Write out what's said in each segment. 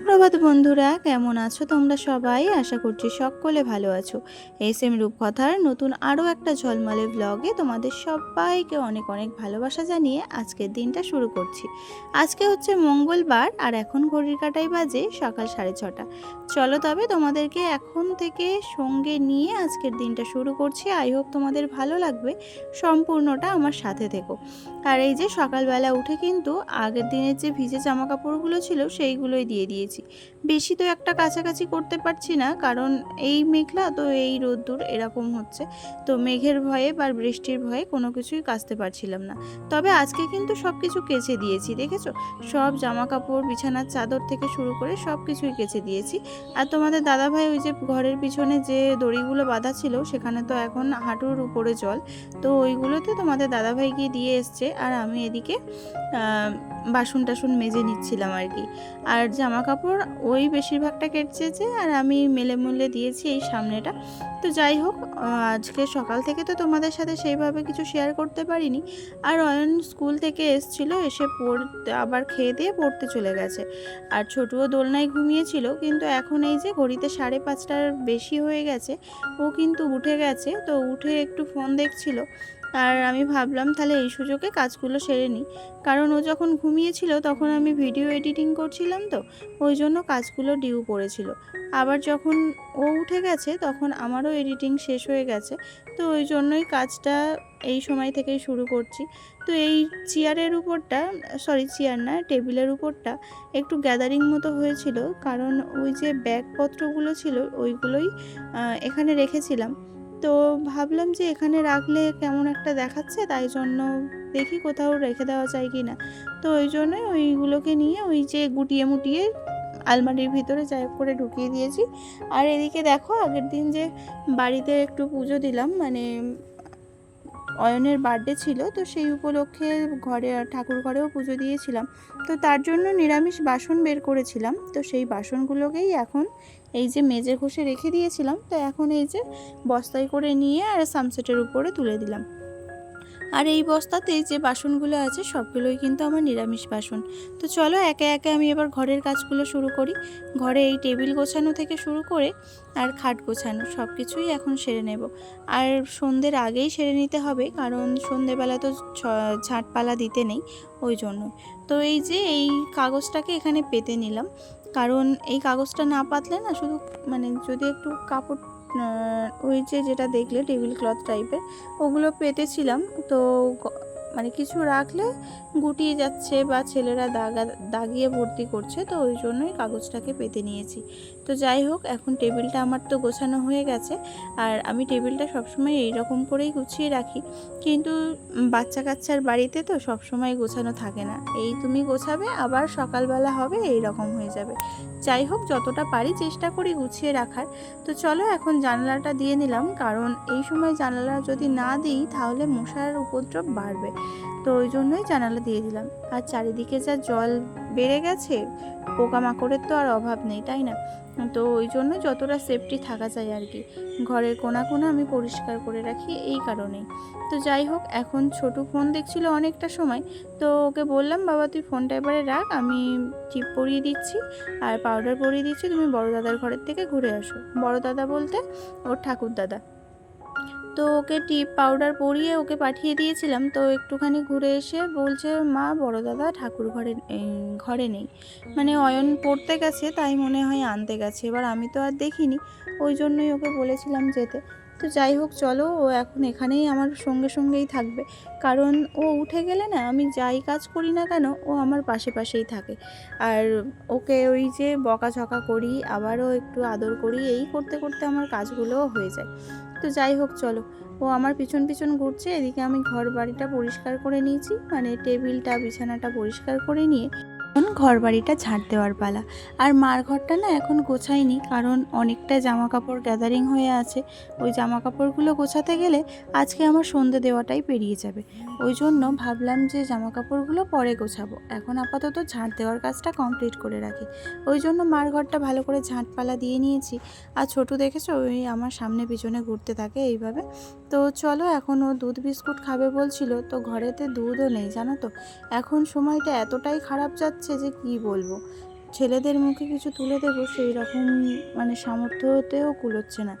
সুপ্রভাত বন্ধুরা, কেমন আছো তোমরা সবাই? আশা করছি সকলে ভালো আছো। এস এম রূপকথার নতুন আরও একটা ঝলমলে ব্লগে তোমাদের সবাইকে অনেক অনেক ভালোবাসা জানিয়ে আজকের দিনটা শুরু করছি। আজকে হচ্ছে মঙ্গলবার আর এখন ঘড়ির কাটাই বাজে সকাল সাড়ে ছটা। চলো তবে তোমাদেরকে এখন থেকে সঙ্গে নিয়ে আজকের দিনটা শুরু করছি। আই হোপ তোমাদের ভালো লাগবে। সম্পূর্ণটা আমার সাথে থেকো। আর এই যে সকালবেলা উঠে কিন্তু আগের দিনের যে ভিজে জামা কাপড়গুলো ছিল, সেইগুলোই দিয়ে দিয়েছি। বেশি তো একটা কাছাকাছি করতে পারছি না, কারণ এই মেঘলা তো এই রোদ্দুর এরকম হচ্ছে। তো মেঘের ভয়ে বা বৃষ্টির ভয়ে কোনো কিছুই কাচতে পারছিলাম না। তবে আজকে কিন্তু সব কিছু কেচে দিয়েছি, দেখেছ? সব জামা কাপড় বিছানার চাদর থেকে শুরু করে সব কিছুই কেচে দিয়েছি। আর তোমাদের দাদাভাই ওই যে ঘরের পিছনে যে দড়িগুলো বাঁধা ছিল, সেখানে তো এখন হাঁটুর উপরে জল। তো ওইগুলোতে তোমাদের দাদাভাই গিয়ে দিয়ে এসছে, আর আমি এদিকে বাসন টাসন মেজে নিচ্ছিলাম আর কি। আর জামা কাপড় ওই বেশিরভাগটা কেটেছে আর আমি মেলে মুলে দিয়েছি এই সামনেটা। তো যাই হোক, আজকে সকাল থেকে তো তোমাদের সাথে সেইভাবে কিছু শেয়ার করতে পারিনি। আর অয়ন স্কুল থেকে এসছিল, এসে পড়তে আবার খেয়ে দিয়ে পড়তে চলে গেছে। আর ছোটুও দোলনায় ঘুমিয়েছিল, কিন্তু এখন এই যে ঘড়িতে সাড়ে পাঁচটার বেশি হয়ে গেছে, ও কিন্তু উঠে গেছে। তো উঠে একটু ফোন দেখছিল। আর আমি ভাবলাম তাহলে এই সুযোগে কাজগুলো সেরে নিই। কারণ ও যখন ঘুমিয়েছিল তখন আমি ভিডিও এডিটিং করছিলাম তো, ওই জন্য কাজগুলো ডিউ পড়েছিল। আবার যখন ও উঠে গেছে তখন আমারও এডিটিং শেষ হয়ে গেছে। তো ওই জন্যই কাজটা এই সময় থেকেই শুরু করছি। তো এই চেয়ারের উপরটা, সরি চেয়ার না, টেবিলের উপরটা একটু গ্যাদারিং মতো হয়েছিল। কারণ ওই যে ব্যাগপত্রগুলো ছিল ওইগুলোই এখানে রেখেছিলাম। তো ভাবলাম যে এখানে রাখলে কেমন একটা দেখাচ্ছে, তাই জন্য দেখি কোথাও রেখে দেওয়া যায় কি না তো ওই জন্য ওইগুলোকে নিয়ে ওই যে গুটিয়ে মুটিয়ে আলমারির ভিতরে যাই করে ঢুকিয়ে দিয়েছি। আর এদিকে দেখো আগের দিন যে বাড়িতে একটু পুজো দিলাম মানে অয়নের বার্থডে ছিল, তো সেই উপলক্ষে ঘরে ঠাকুর ঘরেও পুজো দিয়েছিলাম। তো তার জন্য নিরামিষ বাসন বের করেছিলাম, তো সেই বাসনগুলোকেই এখন এই যে মেজে ঘষে রেখে দিয়েছিলাম, তো এখন এই যে বস্তায় করে নিয়ে আর সামসেটের উপরে তুলে দিলাম। আর এই বস্তাতে যে বাসনগুলো আছে, সবগুলোই কিন্তু আমার নিরামিষ বাসন। তো চলো একে একে আমি এবার ঘরের কাজগুলো শুরু করি। ঘরে এই টেবিল গোছানো থেকে শুরু করে আর খাট গোছানো সব কিছুই এখন সেরে নেব। আর সন্ধ্যের আগেই সেরে নিতে হবে, কারণ সন্ধেবেলা তো ঝাঁটপালা দিতে নেই, ওই জন্য তো এই যে এই কাগজটাকে এখানে পেতে নিলাম। কারণ এই কাগজটা না পাতলে না শুধু মানে যদি একটু কাপড় ওই যে যেটা দেখলে টেবিল ক্লথ টাইপের ওগুলো পেতেছিলাম। তো মানে কিছু রাখলে গুটিয়ে যাচ্ছে বা ছেলেরা দাগা, দাগিয়ে ভর্তি করছে, তো ওই জন্যই কাগজটাকে পেতে নিয়েছি। তো যাই হোক, এখন টেবিলটা আমার তো গোছানো হয়ে গেছে, আর আমি টেবিলটা সবসময় এই রকম করেই গুছিয়ে রাখি। কিন্তু বাচ্চা কাচ্চার বাড়িতে তো সবসময় গোছানো থাকে না। এই তুমি গোছাবে, আবার সকালবেলা হবে এই রকম হয়ে যাবে। যাই হোক, যতটা পারি চেষ্টা করি গুছিয়ে রাখার। তো চলো, এখন জানালাটা দিয়ে নিলাম, কারণ এই সময় জানালা যদি না দিই, তাহলে মশার উপদ্রব বাড়বে। তো ওই জন্যই জানালা দিয়ে দিলাম। আর চারিদিকে যা জল বেড়ে গেছে? পোকামাকড়ের তো আর অভাব নেই, তাই না? তো ওই জন্য যতটা সেফটি থাকা যায় আর কি। ঘরের কোনা কোনা আমি পরিষ্কার করে রাখি এই কারণেই। তো যাই হোক, এখন ছোট ফোন দেখছিল অনেকটা সময়, তো ওকে বললাম, বাবা, তুই ফোনটা এবারে রাখ, আমি টিপ পরিয়ে দিচ্ছি আর পাউডার পরিয়ে দিচ্ছি, তুমি বড় দাদার ঘরের থেকে ঘুরে আসো। বড় দাদা বলতে, ওর ঠাকুর দাদা তো ওকে টিপ পাউডার পরিয়ে ওকে পাঠিয়ে দিয়েছিলাম। তো একটুখানি ঘুরে এসে বলছে, মা, বড় দাদা ঠাকুর ঘরে ঘরে নেই। মানে অয়ন পড়তে গেছে, তাই মনে হয় আনতে গেছে। এবার আমি তো আর দেখিনি। ওই জন্যই ওকে বলেছিলাম যেতে। তো যাই হোক, চলো, ও এখন এখানেই আমার সঙ্গে সঙ্গেই থাকবে। কারণ ও উঠে গেলে না, আমি যাই কাজ করি না কেন, ও আমার পাশে পাশেই থাকে। আর ওকে ওই যে বকাঝকা করি, আবারও একটু আদর করি, এই করতে করতে আমার কাজগুলোও হয়ে যায়। তো যাই হোক, চলো, ও আমার পিছন পিছন ঘুরছে, এদিকে আমি ঘর বাড়িটা পরিষ্কার করে নিয়েছি মানে টেবিলটা, বিছানাটা পরিষ্কার করে নিয়ে ঘর বাড়িটা ঝাঁট দেওয়ার পালা। আর মার ঘরটা না এখন গোছাইনি কারণ অনেকটা জামা কাপড় গ্যাদারিং হয়ে আছে। ওই জামা কাপড়গুলো গোছাতে গেলে আজকে আমার সন্ধে দেওয়াটাই পেরিয়ে যাবে। ওই জন্য ভাবলাম যে জামা কাপড়গুলো পরে গোছাবো। এখন আপাতত ঝাঁট দেওয়ার কাজটা কমপ্লিট করে রাখি। ওই জন্য মার ঘরটা ভালো করে ঝাঁটপালা দিয়ে নিয়েছি। আর ছোটু দেখেছ? ওই আমার সামনে পিছনে ঘুরতে থাকে এইভাবে। তো চলো এখন ও দুধ বিস্কুট খাবে বলছিল, তো ঘরেতে দুধও নেই, জানো তো। এখন সময়টা এতটাই খারাপ যাচ্ছে যে কি বলব। ছেলেদের মুখে কিছু তুলে দেবো, সেই রকম মানে সামর্থ্যতেও কুলোচ্ছে না।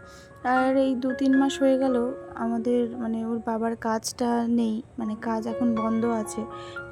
আর এই দু তিন মাস হয়ে গেল, আমাদের মানে ওর বাবার কাজটা নেই মানে কাজ এখন বন্ধ আছে।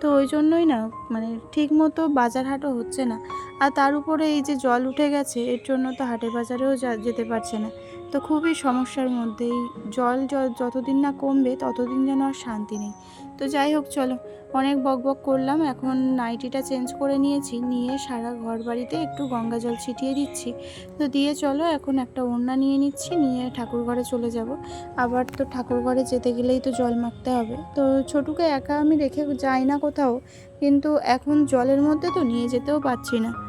তো ওই জন্যই না মানে ঠিক মতো বাজার হাটও হচ্ছে না। আর তার উপরে এই যে জল উঠে গেছে, এর জন্য তো হাটে বাজারেও যেতে পারছে না। তো খুবই সমস্যার মধ্যেই। জল য- যতদিন না কমবে, ততদিন যেন আর শান্তি নেই। তো যাই হোক, চলো। অনেক বক বক করলাম, এখন নাইটিটা চেঞ্জ করে নিয়েছি। নিয়ে সারা ঘর বাড়িতে একটু গঙ্গা জল ছিটিয়ে দিচ্ছি। তো দিয়ে চলো, এখন একটা ওড়না নিয়ে নিচ্ছি, নিয়ে ঠাকুর ঘরে চলে যাব। আবার তো ঠাকুর ঘরে যেতে গেলেই তো জল মাখতে হবে। তো ছোটুকে একা আমি রেখে যাই না কোথাও, কিন্তু এখন জলের মধ্যে তো নিয়ে যেতেও পারছি না।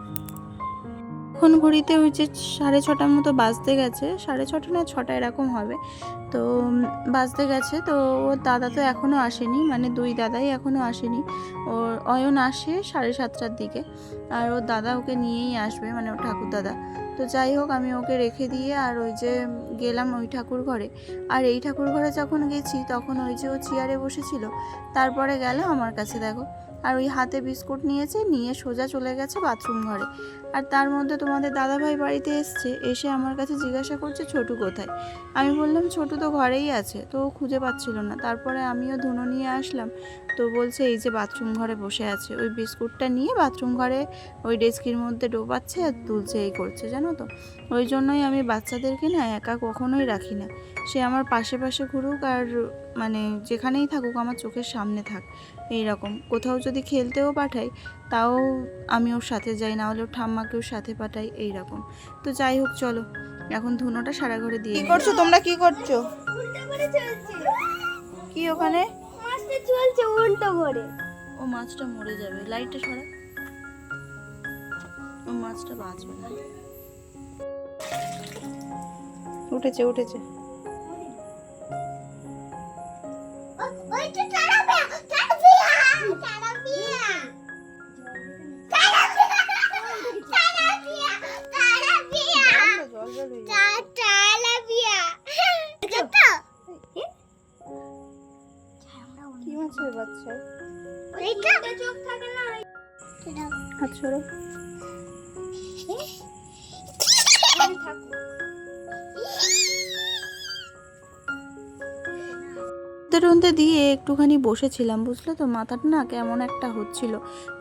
এখন ঘড়িতে ওই যে সাড়ে ছটার মতো বাজতে গেছে, সাড়ে ছটা না ছটা এরকম হবে। তো বাজতে গেছে, তো ওর দাদা তো এখনও আসেনি মানে দুই দাদাই এখনও আসেনি। ওর অয়ন আসে সাড়ে সাতটার দিকে, আর ওর দাদা ওকে নিয়েই আসবে মানে ওর ঠাকুর দাদা। তো যাই হোক, আমি ওকে রেখে দিয়ে আর ওই যে গেলাম ওই ঠাকুর ঘরে। আর এই ঠাকুর ঘরে যখন গেছি, তখন ওই যে ও চেয়ারে বসেছিল, তারপরে গেল আমার কাছে, দেখো। আর ওই হাতে বিস্কুট নিয়েছে, নিয়ে সোজা চলে গেছে বাথরুম ঘরে। আর তার মধ্যে তোমাদের দাদাভাই বাড়িতে এসছে, এসে আমার কাছে জিজ্ঞাসা করছে, ছোটু কোথায়? আমি বললাম, ছোটু তো ঘরেই আছে, তো খুঁজে পাচ্ছিল না। তারপরে আমিও ধুনো নিয়ে আসলাম। তো বলছে এই যে বাথরুম ঘরে বসে আছে ওই বিস্কুটটা নিয়ে বাথরুম ঘরে ওই ডেস্কির মধ্যে ডোবাচ্ছে আর তুলছে এই করছে জানো তো? ওই জন্যই আমি বাচ্চাদেরকে না একা কখনোই রাখি না। সে আমার পাশে পাশে ঘুরুক আর মানে যেখানেই থাকুক আমার চোখের সামনে থাক এই রকম কোথাও যদি খেলতেও পাঠাই তাও আমি ওর সাথে যাই না হলে ওর ঠাম্মাকেও সাথে পাঠাই এই রকম তো যাই হোক চলো। এখন ধুনোটা সারা ঘরে দিয়ে কি করছ তোমরা? কি করছ? কি ওখানে? চলছে উল্টো করে। ও মাছটা মরে যাবে লাইটটা সরা। ও মাছটা বাঁচবে না। উঠেছে উঠেছে। চোখ থাকে না? হাত সরো। রুনতে দিয়ে একটুখানি বসেছিলাম বুঝলে তো? মাথাটা না কেমন একটা হচ্ছিল।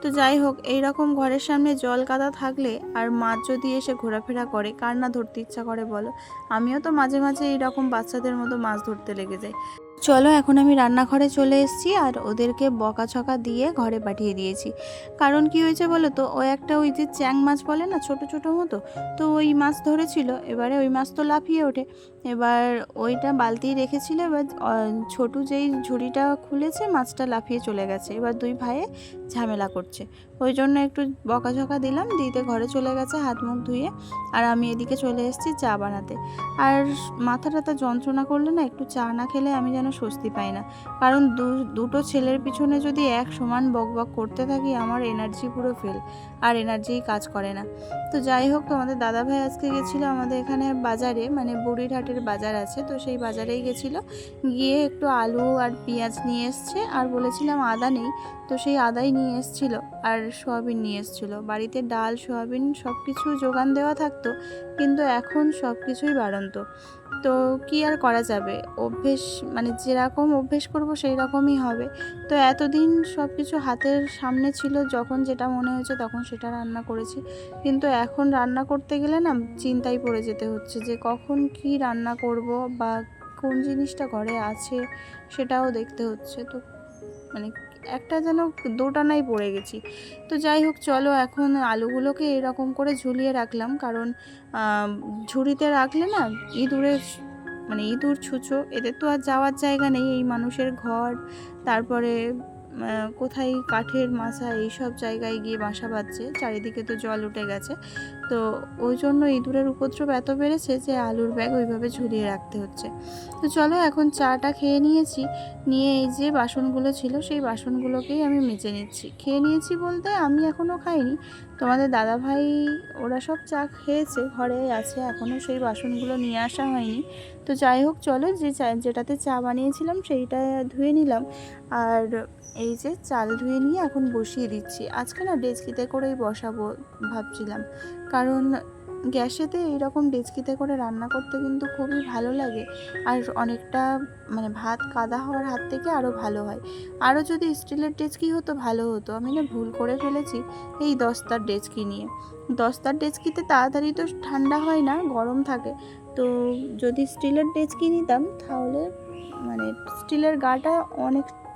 তো যাই হোক এই রকম ঘরের সামনে জল কাদা থাকলে আর মাছ যদি এসে ঘোরাফেরা করে কার না ধরতে ইচ্ছা করে বলো? আমিও তো মাঝে মাঝে এইরকম বাচ্চাদের মতো মাছ ধরতে লেগে যাই। চলো, এখন আমি রান্নাঘরে চলে এসেছি আর ওদেরকে বকাছকা দিয়ে ঘরে পাঠিয়ে দিয়েছি। কারণ কি হয়েছে বলো তো? ও একটা ওই যে চ্যাং মাছ বলে না, ছোট ছোট মতো? তো ওই মাছ ধরেছিল, এবারে ওই মাছ তো লাফিয়ে ওঠে। এবার ওইটা বালতি রেখেছিল, এবার ছোটু যেই ঝুড়িটা খুলেছে, মাছটা লাফিয়ে চলে গেছে। এবার দুই ভাইয়ে ঝামেলা করছে। ওই জন্য একটু বকাঝকা দিলাম, দিতে ঘরে চলে গেছে, হাত মুখ ধুয়ে। আর আমি এদিকে চলে এসেছি চা বানাতে। আর মাথা টাথা যন্ত্রণা করলে না, একটু চা না খেলে আমি যেন স্বস্তি পাই না। কারণ দুটো ছেলের পিছনে যদি এক সমান বক বক করতে থাকি, আমার এনার্জি পুরো ফেল আর এনার্জিই কাজ করে না। তো যাই হোক তোমাদের দাদাভাই আজকে গেছিল আমাদের এখানে বাজারে মানে বুড়িরহাটের বাজার আছে, তো সেই বাজারেই গেছিল। গিয়ে একটু আলু আর পেঁয়াজ নিয়ে এসছে, আর বলেছিলাম আদা নেই, তো সেই আদাই নিয়ে এসছিল। আর সোয়াবিন নিয়ে এসছিল। বাড়িতে ডাল, সোয়াবিন সব কিছু যোগান দেওয়া থাকতো, কিন্তু এখন সব কিছুই বাড়ন্ত। তো কি আর করা যাবে? অভ্যেস মানে যেরকম অভ্যেস করব সেই রকমই হবে। তো এতদিন সব কিছু হাতের সামনে ছিল, যখন যেটা মনে হয়েছে তখন সেটা রান্না করেছি। কিন্তু এখন রান্না করতে গেলে না চিন্তায় পড়ে যেতে হচ্ছে যে কখন কি রান্না করব বা কোন জিনিসটা ঘরে আছে সেটাও দেখতে হচ্ছে। তো মানে একটা যেন দোটানায় পড়ে গেছি। তো যাই হোক, চলো এখন আলুগুলোকে এরকম করে ঝুলিয়ে রাখলাম। কারণ ঝুড়িতে রাখলে না ইঁদুরের মানে ইঁদুর ছুঁচো, এদের তো আর যাওয়ার জায়গা নেই। এই মানুষের ঘর, তারপরে কোথায় কাঠের মাছা, এইসব জায়গায় গিয়ে বাসা বাঁধছে। চারিদিকে তো জল উঠে গেছে। তো ওই জন্য ইঁদুরের উপদ্রব এত বেড়েছে যে আলুর ব্যাগ ওইভাবে ঝুলিয়ে রাখতে হচ্ছে। তো চলো এখন চাটা খেয়ে নিয়েছি, নিয়ে এই যে বাসনগুলো ছিল সেই বাসনগুলোকেই আমি মেজে নিচ্ছি। খেয়ে নিয়েছি বলতে আমি এখনও খাইনি, তোমাদের দাদা ভাই ওরা সব চা খেয়েছে, ঘরে আছে এখনও সেই বাসনগুলো নিয়ে আসা হয়নি। তো যাই হোক চলো যে চা, যেটাতে চা বানিয়েছিলাম সেইটা ধুয়ে নিলাম আর এই যে চাল ধুয়ে নিয়ে এখন বসিয়ে দিচ্ছি। আজকে না ডেচকিতে করেই বসাবো ভাবছিলাম। কারণ গ্যাসেতে এইরকম ডেচকিতে করে রান্না করতে কিন্তু খুবই ভালো লাগে। আর অনেকটা মানে ভাত কাদা হওয়ার হাত থেকে আরও ভালো হয়। আরও যদি স্টিলের ডেচকি হতো, ভালো হতো। আমি না ভুল করে ফেলেছি এই দস্তার ডেচকি নিয়ে। দস্তার ডেচকিতে তাড়াতাড়ি তো ঠান্ডা হয় না, গরম থাকে। তো যদি স্টিলের ডেচকি নিতাম, তাহলে মানে স্টিলের গাটা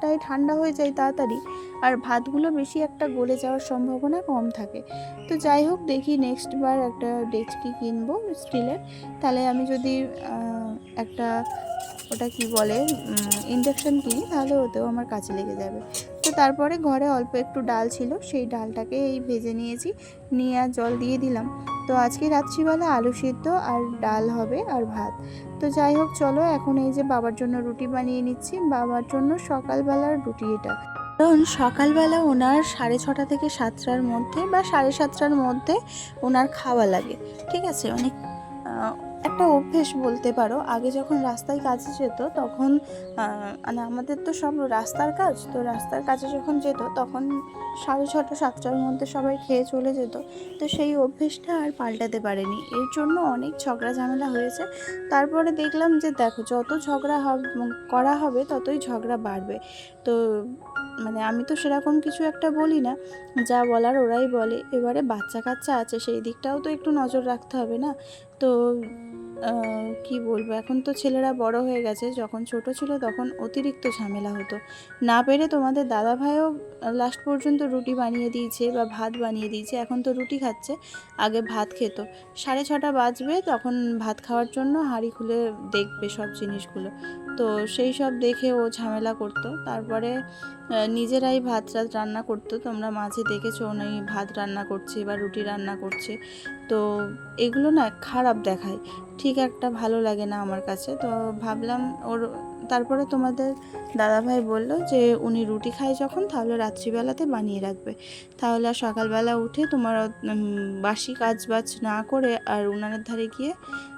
অনেকটাই ঠান্ডা হয়ে যায় তাড়াতাড়ি, আর ভাতগুলো বেশি একটা গলে যাওয়ার সম্ভাবনা কম থাকে। তো যাই হোক, দেখি নেক্সট বার একটা ডেচকি কিনবো স্টিলের। তাহলে আমি যদি একটা, ওটা কি বলে ইন্ডাকশান কিনি, তাহলে ওতেও আমার কাছে লেগে যাবে। তারপরে ঘরে অল্প একটু ডাল ছিল, সেই ডালটাকে এই ভেজে নিয়েছি, নিয়ে আর জল দিয়ে দিলাম। তো আজকে রাত্রিবেলা আলু সিদ্ধ আর ডাল হবে আর ভাত। তো যাই হোক, চলো এখন এই যে বাবার জন্য রুটি বানিয়ে নিচ্ছি। বাবার জন্য সকালবেলার রুটি এটা। কারণ সকালবেলা ওনার সাড়ে ছটা থেকে সাতটার মধ্যে বা সাড়ে সাতটার মধ্যে ওনার খাওয়া লাগে। ঠিক আছে? অনেক একটা অভ্যেস বলতে পারো। আগে যখন রাস্তায় কাজে যেত, তখন মানে আমাদের তো সব রাস্তার কাজ, তো রাস্তার কাজে যখন যেত, তখন সাড়ে ছটা, সাতটার মধ্যে সবাই খেয়ে চলে যেত। তো সেই অভ্যেসটা আর পাল্টাতে পারেনি। এর জন্য অনেক ঝগড়া ঝামেলা হয়েছে। তারপরে দেখলাম যে, দেখো, যত ঝগড়া করা হবে, ততই ঝগড়া বাড়বে। তো মানে আমি তো সেরকম কিছু একটা বলি না। যা বলার ওরাই বলে। এবারে বাচ্চা কাচ্চা আছে, সেই দিকটাও তো একটু নজর রাখতে হবে না? তো কি বলব? এখন তো ছেলেরা বড় হয়ে গেছে। যখন ছোট ছিল তখন অতিরিক্ত ঝামেলা হতো। না পেরে তোমাদের দাদা ভাইও লাস্ট পর্যন্ত রুটি বানিয়ে দিয়েছে বা ভাত বানিয়ে দিয়েছে। এখন তো রুটি খাচ্ছে, আগে ভাত খেত। সাড়ে ছটা বাজবে, তখন ভাত খাওয়ার জন্য হাঁড়ি খুলে দেখবে সব জিনিসগুলো। তো সেই সব দেখে ও ঝামেলা করতো। তারপরে নিজেরাই ভাত রাত রান্না করতো। তোমরা মাঝে দেখেছ উনি ভাত রান্না করছে বা রুটি রান্না করছে। তো এগুলো না খারাপ দেখায়। ঠিক একটা ভালো লাগে না আমার কাছে। তো ভাবলাম ওর তারপরে তোমাদের দাদাভাই বলল যে উনি রুটি খায় যখন, তাহলে রাত্রিবেলাতে বানিয়ে রাখবে। তাহলে আর সকালবেলা উঠে তোমার বাসি কাজ বাজ না করে আর উনানের ধারে গিয়ে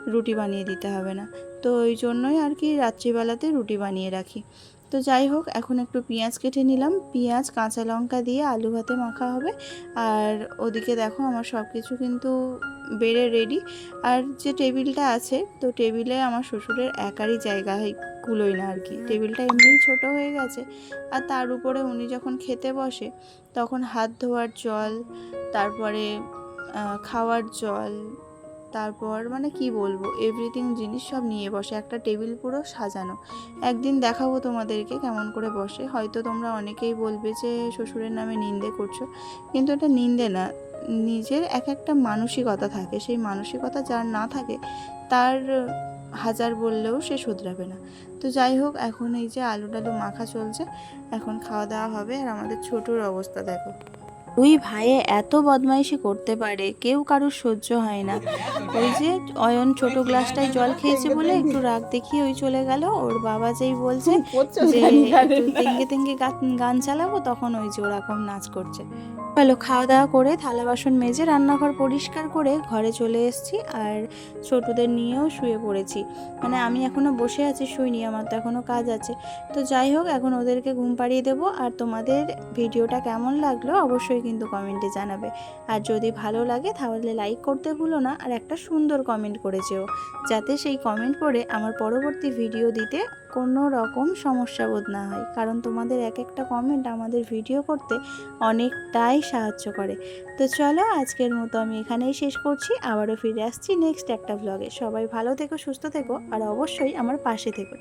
রুটি বানিয়ে দিতে হবে না। তো ওই জন্যই আর কি রাত্রিবেলাতে রুটি বানিয়ে রাখি। তো যাই হোক, এখন একটু পেঁয়াজ কেটে নিলাম। পেঁয়াজ, কাঁচা লঙ্কা দিয়ে আলু ভাতে মাখা হবে। আর ওদিকে দেখো আমার সব কিছু কিন্তু বেড়ে রেডি আর যে টেবিলটা আছে, তো টেবিলে আমার শ্বশুরের একারই জায়গা হয় কুলোই না আর কি। টেবিলটা এমনিই ছোট হয়ে গেছে। আর তার উপরে উনি যখন খেতে বসে, তখন হাত ধোয়ার জল, তারপরে খাওয়ার জল, তারপর মানে কি বলব এভরিথিং জিনিস সব নিয়ে বসে। একটা টেবিল পুরো সাজানো। একদিন দেখাবো তোমাদেরকে কেমন করে বসে। হয়তো তোমরা অনেকেই বলবে যে, শ্বশুরের নামে নিন্দে করছ। কিন্তু এটা নিন্দে না। নিজের এক একটা মানসিকতা থাকে। সেই মানসিকতা যার না থাকে তার হাজার বললেও সে শুধরাবে না। তো যাই হোক এখন এই যে আলু টালু মাখা চলছে এখন খাওয়া দাওয়া হবে আর আমাদের ছোটোর অবস্থা দেখো। দুই ভাইয়ে এত বদমাইশি করতে পারে কেউ কারোর সহ্য হয় না। ওই যে অয়ন ছোট গ্লাসটায় জল খেয়েছে বলে একটু রাগ দেখিয়ে ওই চলে গেল। ওর বাবা যেই বলছে যে তেঙ্গে তেঙ্গে গান চালাবো তখন ওই যে ওরকম নাচ করছে। হ্যালো খাওয়া দাওয়া করে থালা বাসন মেজে রান্নাঘর পরিষ্কার করে ঘরে চলে এসেছি আর ছোটদের নিয়েও শুয়ে পড়েছি। মানে আমি এখনও বসে আছি, শুইনি, আমার তো এখনও কাজ আছে। তো যাই হোক, এখন ওদেরকে ঘুম পাড়িয়ে দেবো আর তোমাদের ভিডিওটা কেমন লাগল অবশ্যই কিন্তু কমেন্টে জানাবে। আর যদি ভালো লাগে তাহলে লাইক করতে ভুলো না আর একটা সুন্দর কমেন্ট করেছেও যাতে সেই কমেন্ট পড়ে আমার পরবর্তী ভিডিও দিতে কোনো রকম সমস্যা বোধ না হয়। কারণ তোমাদের এক একটা কমেন্ট আমাদের ভিডিও করতে অনেকটাই সাহায্য করে। তো চলো, আজকের মতো আমি এখানেই শেষ করছি। আবারও ফিরে আসছি নেক্সট একটা ব্লগে সবাই ভালো থেকো, সুস্থ থেকো, আর অবশ্যই আমার পাশে থেকো।